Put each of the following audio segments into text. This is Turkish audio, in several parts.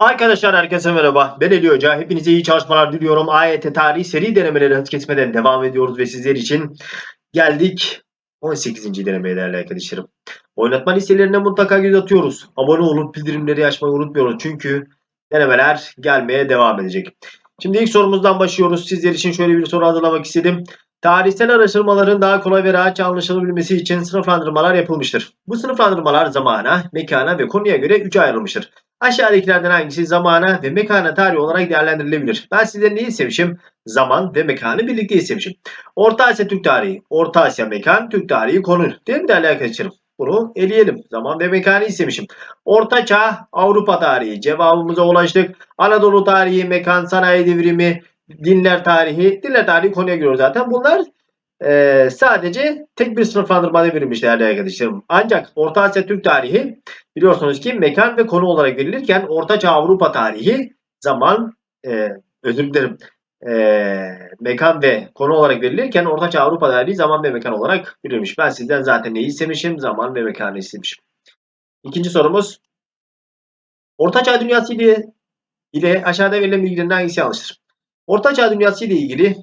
Arkadaşlar herkese merhaba. Ben Ali Hoca. Hepinize iyi çalışmalar diliyorum. AYT tarihi seri denemeleri hız kesmeden devam ediyoruz ve sizler için geldik 18. denemeye değerli arkadaşlarım. Oynatma listelerine mutlaka göz atıyoruz. Abone olup bildirimleri açmayı unutmuyoruz. Çünkü denemeler gelmeye devam edecek. Şimdi ilk sorumuzdan başlıyoruz. Sizler için şöyle bir soru hazırlamak istedim. Tarihsel araştırmaların daha kolay ve rahatça anlaşılabilmesi için sınıflandırmalar yapılmıştır. Bu sınıflandırmalar zamana, mekana ve konuya göre üçe ayrılmıştır. Aşağıdakilerden hangisi zamana ve mekana tarih olarak değerlendirilebilir? Ben sizden neyi istemişim? Zaman ve mekanı birlikte istemişim. Orta Asya Türk tarihi, Orta Asya mekan, Türk tarihi konu. Değil mi değerli arkadaşlarım? Bunu eleyelim. Zaman ve mekanı istemişim. Orta Çağ, Avrupa tarihi. Cevabımıza ulaştık. Anadolu tarihi, mekan, sanayi devrimi, dinler tarihi. Dinler tarihi konuya giriyor zaten. Bunlar e, sadece tek bir sınıflandırmada verilmiş değerli arkadaşlarım. Ancak Orta Asya Türk tarihi biliyorsunuz ki mekan ve konu olarak verilirken Orta Çağ Avrupa tarihi zaman e, özür dilerim e, mekan ve konu olarak verilirken Orta Çağ Avrupa tarihi zaman ve mekan olarak verilmiş. Ben sizden zaten neyi istemişim? Zaman ve mekanı istemişim. İkinci sorumuz Orta Çağ dünyası ile, ile aşağıda verilen bilgilerin hangisi yanlıştır? Orta Çağ dünyası ile ilgili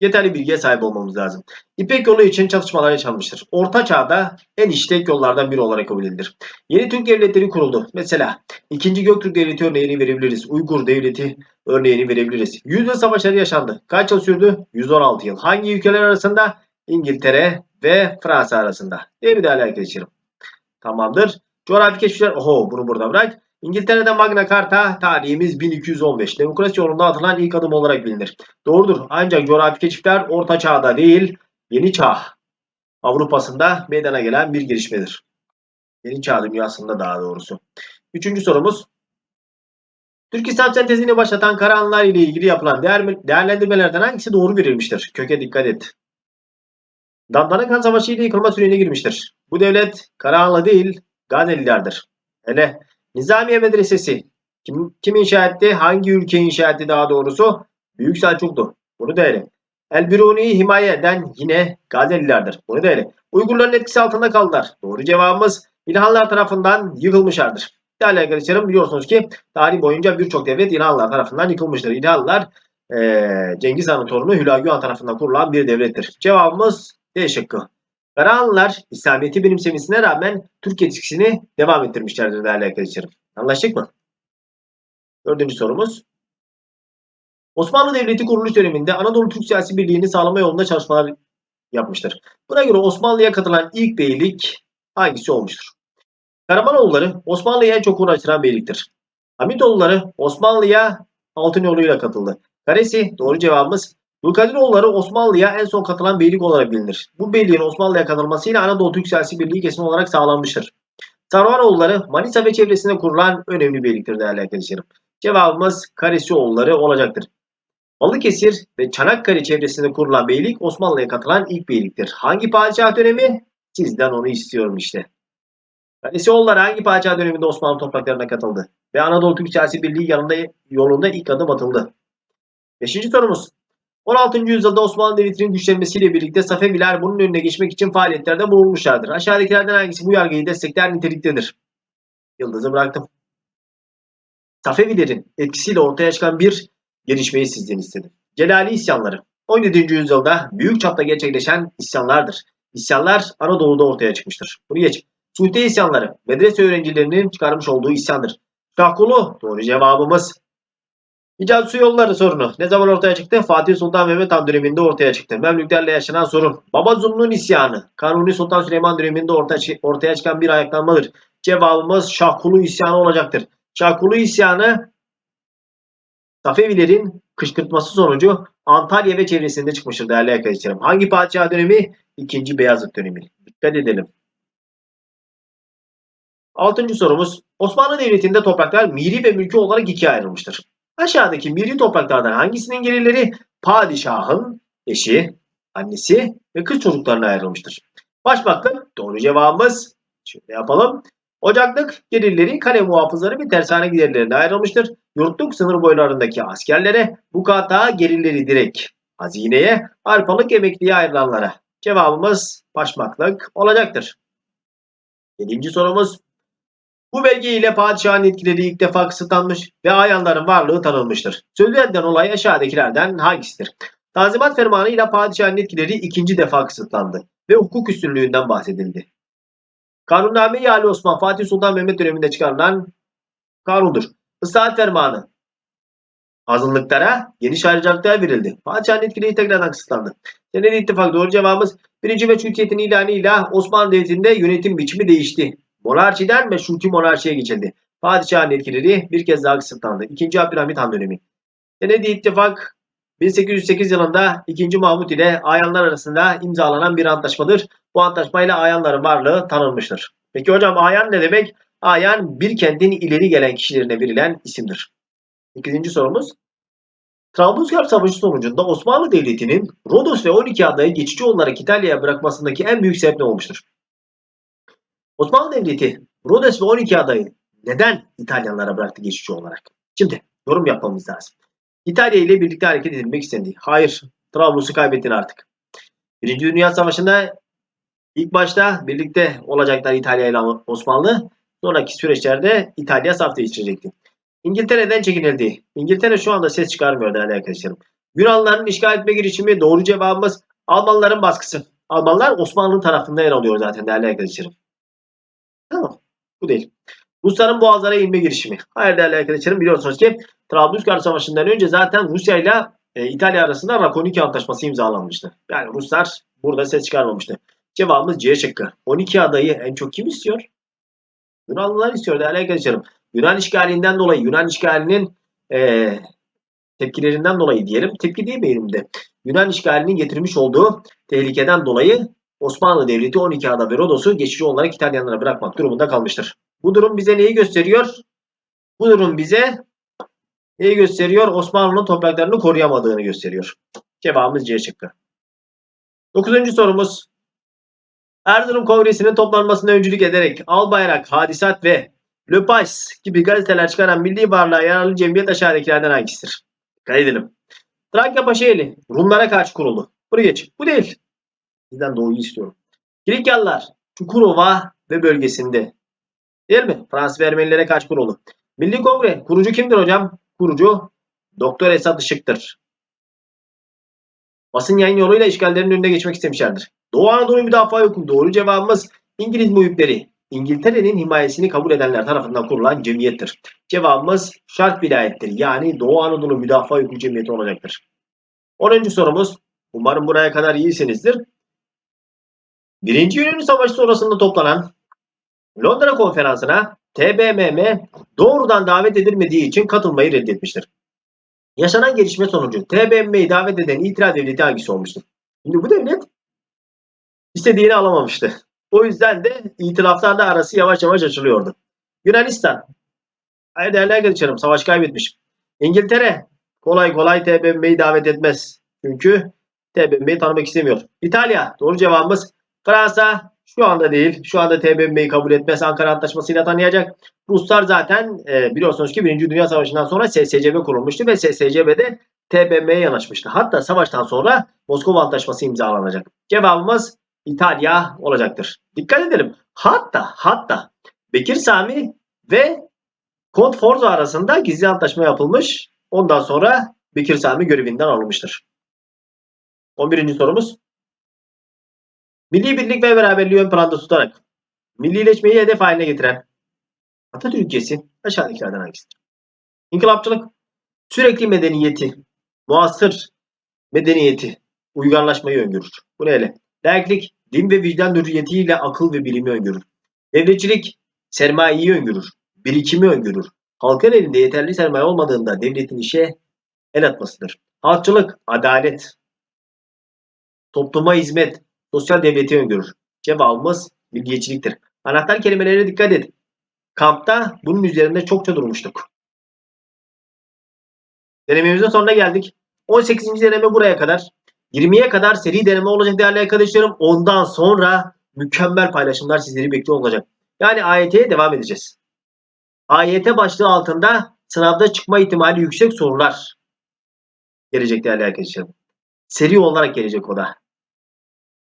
yeterli bilgiye sahip olmamız lazım. İpek yolu için çalışmalar yaşanmıştır. Orta çağda en işlek yollardan biri olarak kabul edilir. Yeni Türk devletleri kuruldu. Mesela 2. Göktürk Devleti örneğini verebiliriz. Uygur Devleti örneğini verebiliriz. Yüzyıl savaşları yaşandı. Kaç yıl sürdü? 116 yıl. Hangi ülkeler arasında? İngiltere ve Fransa arasında. Değil mi değerli arkadaşlarım? Tamamdır. Coğrafi keşifler. Oho bunu burada bırak. İngiltere'de Magna Carta tarihimiz 1215. Demokrasi yolunda atılan ilk adım olarak bilinir. Doğrudur. Ancak coğrafi keşifler Orta Çağ'da değil, Yeni Çağ Avrupa'sında meydana gelen bir gelişmedir. Yeni Çağ dünyasında daha doğrusu. Üçüncü sorumuz. Türk İslam sentezini başlatan Karahanlılar ile ilgili yapılan değer, değerlendirmelerden hangisi doğru verilmiştir? Köke dikkat et. Dandanakan Savaşı ile yıkılma sürecine girmiştir. Bu devlet Karahanlı değil, Gaznelilerdir. Hele Nizamiye Medresesi kim, kim inşa etti? Hangi ülke inşa etti daha doğrusu? Büyük Selçuklu. Bunu da ele. El-Biruni'yi himaye eden yine Gaznelilerdir. Bunu ele. Uygurların etkisi altında kaldılar. Doğru cevabımız İlhanlar tarafından yıkılmışlardır. Değerli arkadaşlarım biliyorsunuz ki tarih boyunca birçok devlet İlhanlar tarafından yıkılmıştır. İlhanlar ee, Cengiz Han'ın torunu Hülagü Han tarafından kurulan bir devlettir. Cevabımız D şıkkı. Karahanlılar İslamiyet'i benimsemesine rağmen Türk etkisini devam ettirmişlerdir değerli arkadaşlarım. Anlaştık mı? Dördüncü sorumuz. Osmanlı Devleti kuruluş döneminde Anadolu Türk siyasi birliğini sağlama yolunda çalışmalar yapmıştır. Buna göre Osmanlı'ya katılan ilk beylik hangisi olmuştur? Karamanoğulları Osmanlı'ya en çok uğraştıran beyliktir. Hamitoğulları Osmanlı'ya altın yoluyla katıldı. Karesi doğru cevabımız Dulkadiroğulları Osmanlı'ya en son katılan beylik olarak bilinir. Bu beyliğin Osmanlı'ya katılmasıyla Anadolu Türk siyasi birliği kesin olarak sağlanmıştır. Sarvanoğulları Manisa ve çevresinde kurulan önemli beyliktir değerli arkadaşlarım. Cevabımız Karesioğulları olacaktır. Balıkesir ve Çanakkale çevresinde kurulan beylik Osmanlı'ya katılan ilk beyliktir. Hangi padişah dönemi? Sizden onu istiyorum işte. Karesioğulları hangi padişah döneminde Osmanlı topraklarına katıldı? Ve Anadolu Türk siyasi birliği yanında, yolunda ilk adım atıldı. Beşinci sorumuz. 16. yüzyılda Osmanlı Devleti'nin güçlenmesiyle birlikte Safeviler bunun önüne geçmek için faaliyetlerde bulunmuşlardır. Aşağıdakilerden hangisi bu yargıyı destekler niteliktedir? Yıldızı bıraktım. Safevilerin etkisiyle ortaya çıkan bir gelişmeyi sizden istedim. Celali isyanları. 17. yüzyılda büyük çapta gerçekleşen isyanlardır. İsyanlar Anadolu'da ortaya çıkmıştır. Bunu geç. Suudi isyanları medrese öğrencilerinin çıkarmış olduğu isyandır. Şahkulu doğru cevabımız. İcat su yolları sorunu ne zaman ortaya çıktı? Fatih Sultan Mehmet Han döneminde ortaya çıktı. Memlüklerle yaşanan sorun. Baba Zulm'un isyanı. Kanuni Sultan Süleyman döneminde ortaya, ortaya çıkan bir ayaklanmadır. Cevabımız Şahkulu isyanı olacaktır. Şahkulu isyanı Safevilerin kışkırtması sonucu Antalya ve çevresinde çıkmıştır değerli arkadaşlarım. Hangi padişah dönemi? İkinci Beyazıt dönemi. Dikkat edelim. Altıncı sorumuz. Osmanlı Devleti'nde topraklar miri ve mülki olarak ikiye ayrılmıştır. Aşağıdaki miri topraklardan hangisinin gelirleri padişahın eşi, annesi ve kız çocuklarına ayrılmıştır? Başbakanlık doğru cevabımız. Şöyle yapalım. Ocaklık gelirleri kale muhafızları ve tersane giderlerine ayrılmıştır. Yurtluk sınır boylarındaki askerlere, bukata gelirleri direkt hazineye, arpalık emekliye ayrılanlara. Cevabımız başmaklık olacaktır. Yedinci sorumuz. Bu belge ile padişahın etkileri ilk defa kısıtlanmış ve ayanların varlığı tanınmıştır. Sözü edilen olay aşağıdakilerden hangisidir? Tanzimat fermanı ile padişahın etkileri ikinci defa kısıtlandı ve hukuk üstünlüğünden bahsedildi. Kanunname-i Ali Osman Fatih Sultan Mehmet döneminde çıkarılan kanundur. Islahat fermanı azınlıklara geniş ayrıcalıklar verildi. Padişahın etkileri tekrardan kısıtlandı. Senedi ittifak doğru cevabımız birinci meşrutiyetin ilanıyla Osmanlı Devleti'nde yönetim biçimi değişti. Monarşiden meşruti monarşiye geçildi. Padişahın etkileri bir kez daha kısıtlandı. İkinci Abdülhamit Han dönemi. Senedi ittifak 1808 yılında 2. Mahmut ile Ayanlar arasında imzalanan bir antlaşmadır. Bu antlaşmayla Ayanların varlığı tanınmıştır. Peki hocam Ayan ne demek? Ayan bir kentin ileri gelen kişilerine verilen isimdir. İkinci sorumuz. Trablusgarp Savaşı sonucunda Osmanlı Devleti'nin Rodos ve 12 adayı geçici olarak İtalya'ya bırakmasındaki en büyük sebep ne olmuştur? Osmanlı Devleti Rodos ve 12 adayı neden İtalyanlara bıraktı geçici olarak? Şimdi yorum yapmamız lazım. İtalya ile birlikte hareket edilmek istendi. Hayır, Trablus'u kaybettin artık. Birinci Dünya Savaşı'nda ilk başta birlikte olacaklar İtalya ile Osmanlı. Sonraki süreçlerde İtalya saf değiştirecekti. İngiltere'den çekinildi. İngiltere şu anda ses çıkarmıyor değerli arkadaşlarım. Yunanlıların işgal etme girişimi doğru cevabımız Almanların baskısı. Almanlar Osmanlı tarafında yer alıyor zaten değerli arkadaşlarım. Tamam. Bu değil. Rusların boğazlara inme girişimi. Hayır değerli arkadaşlarım biliyorsunuz ki Trablusgarp Savaşı'ndan önce zaten Rusya ile e, İtalya arasında Rakoniki Antlaşması imzalanmıştı. Yani Ruslar burada ses çıkarmamıştı. Cevabımız C şıkkı. 12 adayı en çok kim istiyor? Yunanlılar istiyor değerli arkadaşlarım. Yunan işgalinden dolayı, Yunan işgalinin e, tepkilerinden dolayı diyelim, tepki değil mi de Yunan işgalinin getirmiş olduğu tehlikeden dolayı Osmanlı Devleti 12 ada ve Rodos'u geçici olarak İtalyanlara bırakmak durumunda kalmıştır. Bu durum bize neyi gösteriyor? Bu durum bize neyi gösteriyor? Osmanlı'nın topraklarını koruyamadığını gösteriyor. Cevabımız C şıkkı. Dokuzuncu sorumuz. Erzurum Kongresi'nin toplanmasına öncülük ederek Albayrak, Hadisat ve Le Pais gibi gazeteler çıkaran milli varlığa yararlı cemiyet aşağıdakilerden hangisidir? Dikkat edelim. Trakya Paşaeli Rumlara karşı kuruldu. Bunu geç. Bu değil. Bizden doğuyu istiyorum. Kirikyalılar Çukurova ve bölgesinde. Değil mi? Fransız Ermenilere karşı kuruldu. Milli Kongre kurucu kimdir hocam? Kurucu Doktor Esat Işık'tır. Basın yayın yoluyla işgallerin önüne geçmek istemişlerdir. Doğu Anadolu Müdafaa Hukuku doğru cevabımız İngiliz muhipleri. İngiltere'nin himayesini kabul edenler tarafından kurulan cemiyettir. Cevabımız şart vilayettir. Yani Doğu Anadolu Müdafaa Hukuku Cemiyeti olacaktır. 10. sorumuz. Umarım buraya kadar iyisinizdir. Birinci Yunan Savaşı sonrasında toplanan Londra Konferansı'na TBMM doğrudan davet edilmediği için katılmayı reddetmiştir. Yaşanan gelişme sonucu TBMM'yi davet eden itiraz devleti hangisi olmuştur? Şimdi bu devlet istediğini alamamıştı. O yüzden de itilaflarla arası yavaş yavaş açılıyordu. Yunanistan. Hayır değerli arkadaşlarım savaş kaybetmiş. İngiltere kolay kolay TBMM'yi davet etmez. Çünkü TBMM'yi tanımak istemiyor. İtalya doğru cevabımız. Fransa şu anda değil. Şu anda TBMM'yi kabul etmez. Ankara Antlaşması'yla tanıyacak. Ruslar zaten e, biliyorsunuz ki 1. Dünya Savaşı'ndan sonra SSCB kurulmuştu ve SSCB'de TBMM'ye yanaşmıştı. Hatta savaştan sonra Moskova Antlaşması imzalanacak. Cevabımız İtalya olacaktır. Dikkat edelim. Hatta hatta Bekir Sami ve Kont Forza arasında gizli antlaşma yapılmış. Ondan sonra Bekir Sami görevinden alınmıştır. 11. sorumuz. Milli birlik ve beraberliği ön planda tutarak millileşmeyi hedef haline getiren Atatürk ülkesi aşağıdakilerden hangisidir? İnkılapçılık, sürekli medeniyeti, muasır medeniyeti, uygarlaşmayı öngörür. Bu neyle? Laiklik, din ve vicdan hürriyetiyle akıl ve bilimi öngörür. Devletçilik, sermayeyi öngörür. Birikimi öngörür. Halkın elinde yeterli sermaye olmadığında devletin işe el atmasıdır. Halkçılık, adalet, topluma hizmet, sosyal devleti öngörür. Cevabımız milliyetçiliktir. Anahtar kelimelere dikkat et. Kampta bunun üzerinde çokça durmuştuk. Denememizin sonuna geldik. 18. deneme buraya kadar. 20'ye kadar seri deneme olacak değerli arkadaşlarım. Ondan sonra mükemmel paylaşımlar sizleri bekliyor olacak. Yani AYT'ye devam edeceğiz. AYT başlığı altında sınavda çıkma ihtimali yüksek sorular gelecek değerli arkadaşlarım. Seri olarak gelecek o da.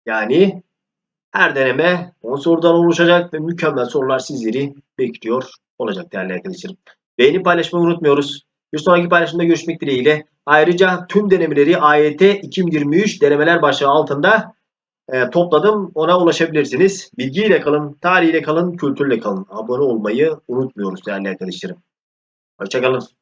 Yani Her deneme 10 sorudan oluşacak ve mükemmel sorular sizleri bekliyor olacak değerli arkadaşlarım. Beğeni paylaşmayı unutmuyoruz. Bir sonraki paylaşımda görüşmek dileğiyle. Ayrıca tüm denemeleri AYT 2023 denemeler başlığı altında e, topladım. Ona ulaşabilirsiniz. Bilgiyle kalın, tarihiyle kalın, kültürle kalın. Abone olmayı unutmuyoruz değerli arkadaşlarım. Hoşçakalın.